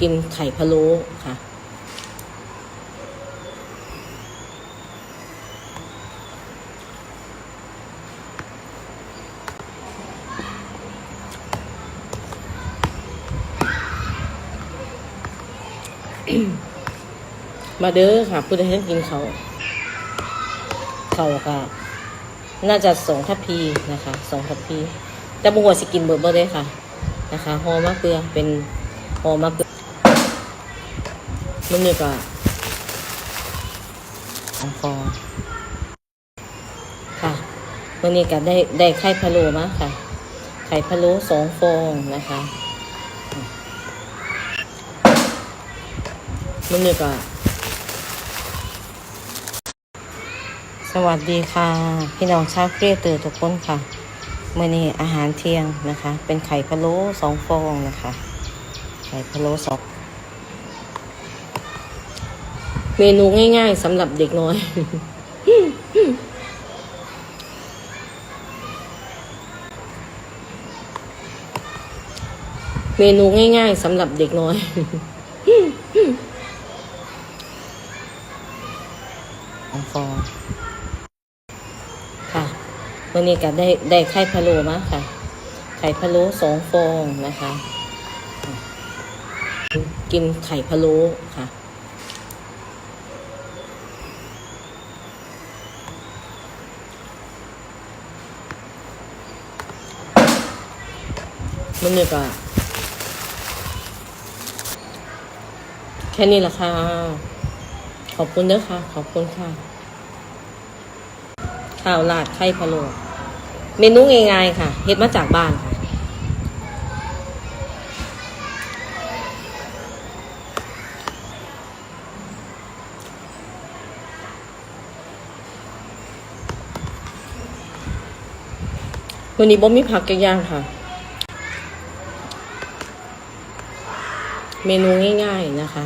กินไข่พะโล้ค่ะ มาเด้อค่ะผู้ใดที่กินเขา เขาวก็น่าจะสองทัพพีนะคะสองทัพพีแต่บุงว่าสิกินเบิร์เบอร์ได้ค่ะ นะคะหอมะเกลือเป็นหอมะเกลือ มันนี่ก็อังฟองค่ะวันนี้ก็ได้ได้ไข่พะโล้มาค่ะ ไข่พะโล้สองฟองนะคะมันนี่ก็สวัสดีค่ะ พี่น้องชาวเกรียเตอทุกคนค่ะมื่อนี้อาหารเที่ยงนะคะ เป็นไข่พะโล้สองฟองนะคะ ไข่พะโล้สอง เมนูง่ายๆสำหรับเด็กน้อย เมนูง่ายๆสำหรับเด็กน้อย ของฟองค่ะ วันนี้ก็ได้ได้ไข่พะโล้มาค่ะ ไข่พะโล้สองฟองนะคะ กินไข่พะโล้ค่ะ มันนี่ก็แค่นี้แหละค่ะ ขอบคุณเด้อค่ะ ขอบคุณค่ะ ข้าวราดไข่พะโล้เมนูง่ายๆค่ะเฮ็ดมาจากบ้านค่ะวันนี้บ่มีผักกย่างค่ะ เมนูง่ายๆนะคะ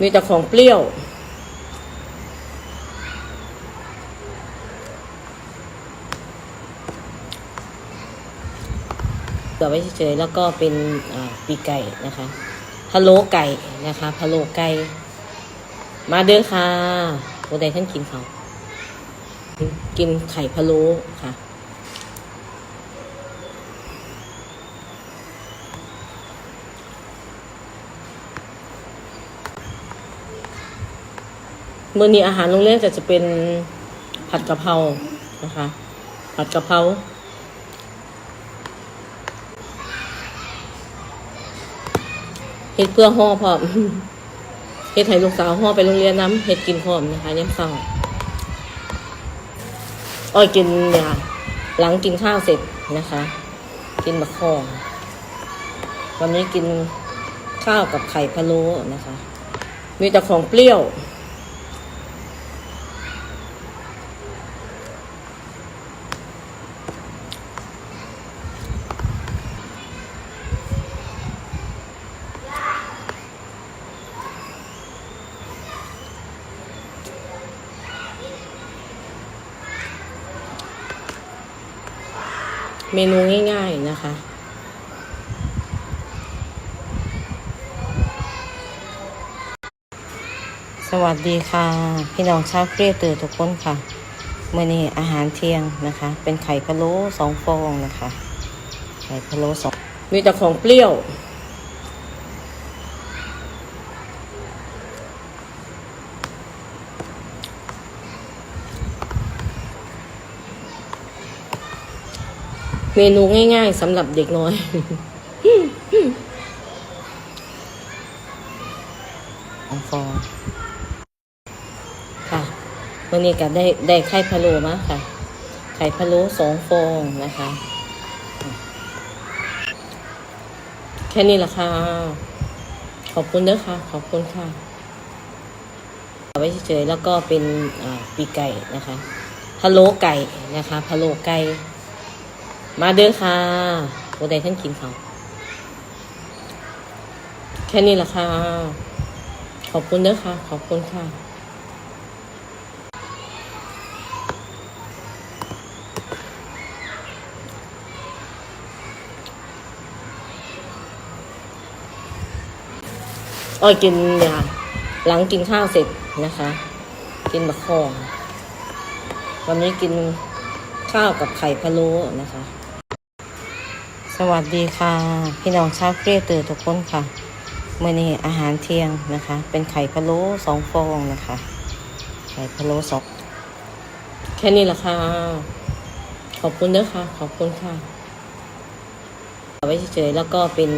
มีแต่ของเปรี้ยว เกลือไว้เฉยๆ แล้วก็เป็นปีไก่นะคะพะโล้ไก่นะคะพะโล้ไก่ มาเด้อค่ะวันใดท่านกินเขา กินไข่พะโล้ค่ะ มื้อนี้อาหารโรงเรียนจะจะเป็นผัดกะเพรานะคะ ผัดกะเพราเฮ็ดเพื่อห่อพร้อมเฮ็ดให้ลูกสาวห่อไปโรงเรียนน้ำเฮ็ดกินพร้อมนะคะยามเช้าอ้อยกินเนี่ยค่ะหลังกินข้าวเสร็จนะคะ กินบะคองวันนี้กินข้าวกับไข่พะโล้นะคะ มีแต่ของเปรี้ยว เมนูง่ายๆนะคะสวัสดีค่ะ พี่น้องชาวเครียเตอร์ทุกคนค่ะเมื่อนี้อาหารเที่ยงนะคะ เป็นไข่พะโล้สองฟองนะคะ ไข่พะโล้สองมีแต่ของเปรี้ยว เมนูง่ายๆสำหรับเด็กน้อยของฟองค่ะ วันนี้ก็ได้ได้ไข่พะโล้มาค่ะ ไข่พะโล้สองฟองนะคะ แค่นี้แหละค่ะ ขอบคุณเด้อค่ะ ขอบคุณค่ะเอาไว้เฉยๆแล้วก็เป็นอ่าปีกไก่นะคะพะโล้ไก่นะคะพะโล้ไก่ มาเด้อค่ะโอเดท่านกินเขาแค่นี้ละค่ะ ขอบคุณเด้อค่ะ ขอบคุณค่ะอ้อกินยาหลังกินข้าวเสร็จนะคะ กินบะคองวันนี้กินข้าวกับไข่พะโล้นะคะ สวัสดีค่ะ พี่น้องชาวเครียดตื่นทุกคนค่ะเมื่อนี้อาหารเที่ยงนะคะ เป็นไข่พะโล้สองฟองนะคะ ไข่พะโล้สองแค่นี้แหละค่ะ ขอบคุณเด้อค่ะ ขอบคุณค่ะเอาไว้เฉยๆแล้วก็เป็น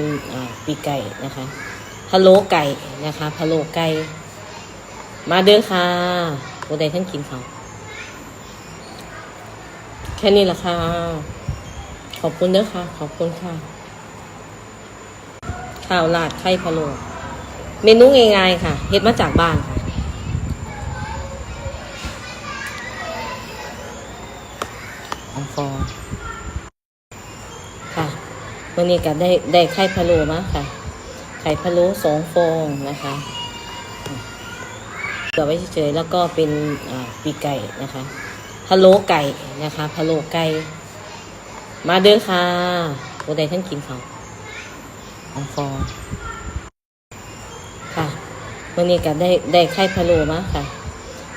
ปีไก่นะคะพะโล้ไก่นะคะพะโล้ไก่มาเด้อค่ะผู้ใดท่านกินเขาแค่นี้แหละค่ะ ขอบคุณเด้อค่ะ ขอบคุณค่ะ ข้าวราดไข่พะโล้เมนูง่ายๆค่ะ เฮ็ดมาจากบ้านค่ะของฟองค่ะ วันนี้ก็ได้ได้ไข่พะโล้มาค่ะ ไข่พะโล้สองฟองนะคะเกือไว้เฉยๆแล้วก็เป็นอ่าปีกไก่นะคะพะโล้ไก่นะคะพะโล้ไก่ มาเด้อค่ะผู้ใดท่านกินเขาของฟองค่ะวันนี้ก็ได้ได้ไข่พะโล้มาค่ะ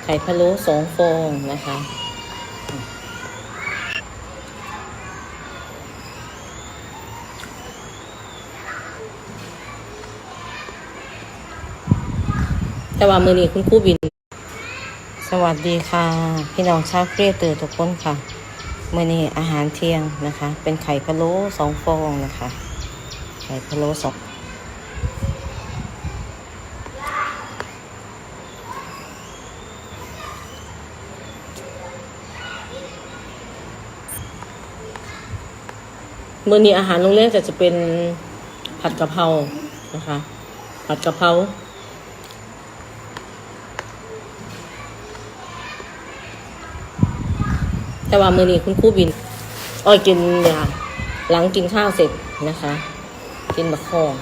ไข่พะโล้สองฟองนะคะแต่ว่ามือนี้คุณครู่บิน สวัสดีค่ะ พี่น้องชาวเครียดตื่นทุกคนค่ะ มื่อนี้อาหารเที่ยงนะคะ เป็นไข่พะโล้สองฟองนะคะ ไข่พะโล้สองมื่อนี้อาหารโรงเรียนจะจะเป็นผัดกะเพรานะคะ ผัดกะเพรา แต่ว่ามือนี้คุณครู่บินอ้อยกินเนี่ยหลังกินข้าวเสร็จนะคะ กินบะคอง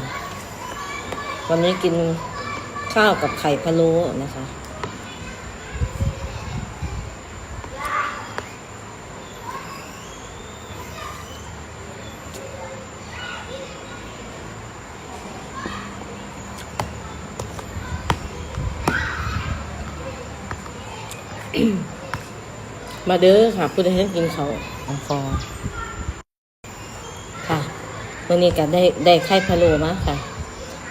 วันนี้กินข้าวกับไข่พะโล้นะคะ มาเด้อค่ะผู้ใดท่านกินเขาวของฟองค่ะวันนี้ก็ได้ได้ไข่พะโล้มาค่ะ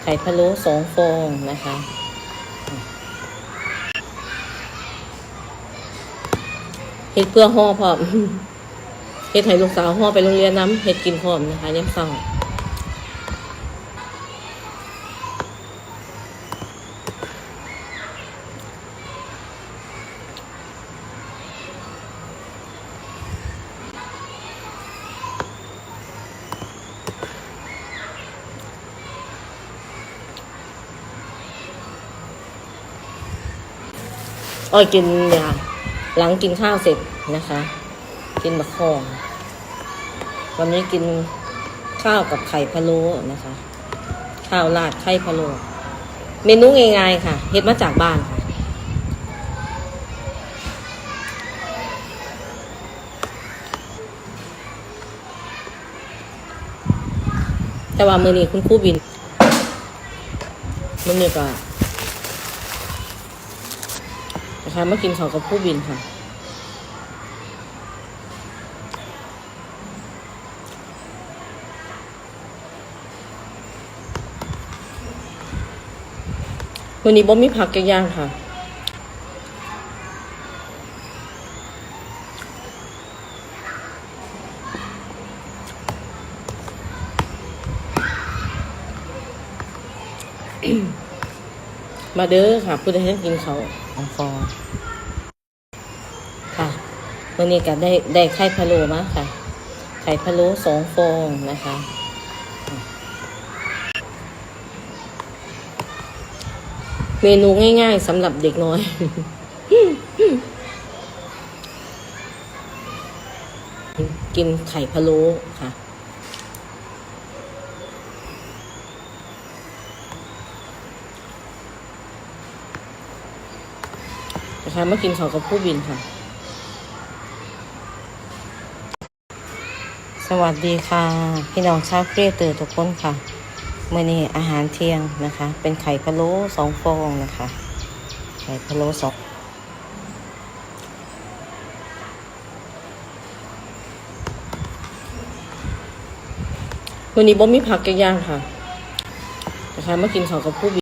ไข่พะโล้สองฟองนะคะเฮ็ดเพื่อห่อพร้อมเฮ็ดให้ลูกสาวห่อไปโรงเรียนน้ำเฮ็ดกินพร้อมนะคะย้ำเศร้า อ้อยกินเนี่ยหลังกินข้าวเสร็จนะคะ กินบะคองวันนี้กินข้าวกับไข่พะโล้นะคะ ข้าวราดไข่พะโล้เมนูง่ายๆค่ะเฮ็ดมาจากบ้านค่ะแต่ว่ามือนี้คุณครู่บินมือนี้ก็ นะคะมากินข้าวกับผู้บินค่ะวันนี้บ่มีผักกงย่างค่ะ มาเด้อค่ะผู้ใดท่านกินเขาของฟองค่ะวันนี้ก็ได้ได้ไข่พะโล้มาค่ะ ไข่พะโล้สองฟองนะคะเมนูง่ายๆสำหรับเด็กน้อย กินไข่พะโล้ค่ะ คะมากินข้าวกับผู้บินค่ะ สวัสดีค่ะ พี่น้องชาวเครียดตื่นทุกคนค่ะเมื่อนี้อาหารเที่ยงนะคะ เป็นไข่พะโล้สองฟองนะคะ ไข่พะโล้สองวันนี้บ่มีผักแกงย่างค่ะนะคะมากินข้าวกับผู้บิน